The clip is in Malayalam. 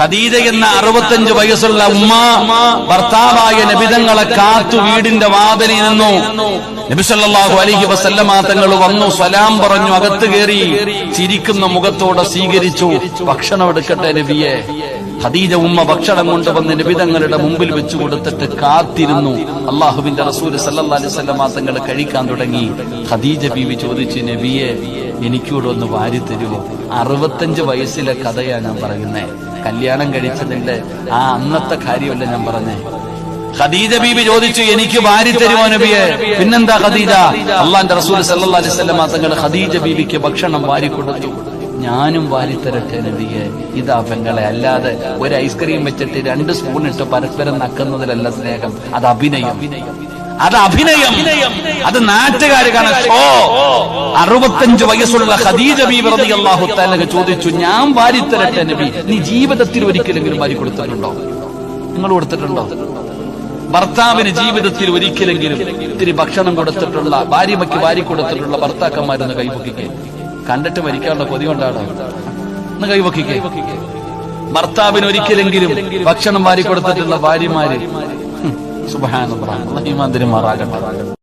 ഖദീജ എന്ന അറുപത്തഞ്ച് വയസ്സുള്ള ഉമ്മ ഭർത്താവായ നബിതങ്ങളെ കാത്തു വീടിന്റെ വാതിലിൽ നിന്നു. നബിസല്ലാഹു അലൈഹി വസല്ലമ തങ്ങൾ വന്നു സലാം പറഞ്ഞു അകത്ത് കയറി ചിരിക്കുന്ന മുഖത്തോടെ സ്വീകരിച്ചു. ഭക്ഷണം എടുക്കട്ടെ നബിയെ. ഖദീജ ഉമ്മ ഭക്ഷണം കൊണ്ടുവന്ന് നിബിതങ്ങളുടെ മുമ്പിൽ വെച്ചു കൊടുത്തിട്ട് കാത്തിരുന്നു. അള്ളാഹുവിന്റെ റസൂൽ വസല്ലമ തങ്ങൾ കഴിക്കാൻ തുടങ്ങി. ഖദീജ ബീവി ചോദിച്ചു നബിയെ എനിക്കൂടെ ഒന്ന് വാരി തരുമോ അറുപത്തഞ്ച് വയസ്സിലെ കഥയാണ് ഞാൻ പറയുന്നത് കല്യാണം കഴിച്ചതിന്റെ ആ അന്നത്തെ കാര്യമല്ല ഞാൻ പറഞ്ഞേ. ഖദീജ ബീബി ചോദിച്ചു എനിക്ക് വാരി തരുമോ നബിയെ? പിന്നെന്താ ഖദീജ? അള്ളാന്റെ റസൂൽ സല്ലല്ലാഹി അലൈഹി വസല്ലമ തങ്ങൾ ഖദീജ ബീബിക്ക് ഭക്ഷണം വാരി കൊടുത്തു. ഞാനും വാരിത്തരട്ടെ നബിയെ. ഇതാ പെങ്ങളെ അല്ലാതെ ഒരു ഐസ്ക്രീം വെച്ചിട്ട് രണ്ട് സ്പൂൺ ഇട്ട് പരസ്പരം നക്കുന്നതിലല്ല സ്നേഹം. അത് അഭിനയം. അത് അഭിനയം. അത് നാട്ടുകാര് കാണാൻ ഷോ അറുപത്തഞ്ച് വയസ്സുള്ള ഖദീജ തആല ചോദിച്ചു ഞാൻ വാരിത്തരട്ടെ നബി നീ ജീവിതത്തിൽ ഒരിക്കലെങ്കിലും വാരി കൊടുത്തിട്ടുണ്ടോ? നിങ്ങൾ കൊടുത്തിട്ടുണ്ടോ? ഭർത്താവിന് ജീവിതത്തിൽ ഒരിക്കലെങ്കിലും ഇത്തിരി ഭക്ഷണം കൊടുത്തിട്ടുള്ള ഭാര്യമയ്ക്ക് വാരി കൊടുത്തിട്ടുള്ള ഭർത്താക്കന്മാരൊന്ന് കൈപൊക്കിക്കേ കണ്ടിട്ട് മരിക്കാനുള്ള കൊതി കൊണ്ടാണ്? ഒന്ന് കൈപൊക്കിക്കേ ഭർത്താവിന് ഒരിക്കലെങ്കിലും ഭക്ഷണം വാരി കൊടുത്തിട്ടുള്ള ഭാര്യമാര് സുബാന മാറാകട്ടെ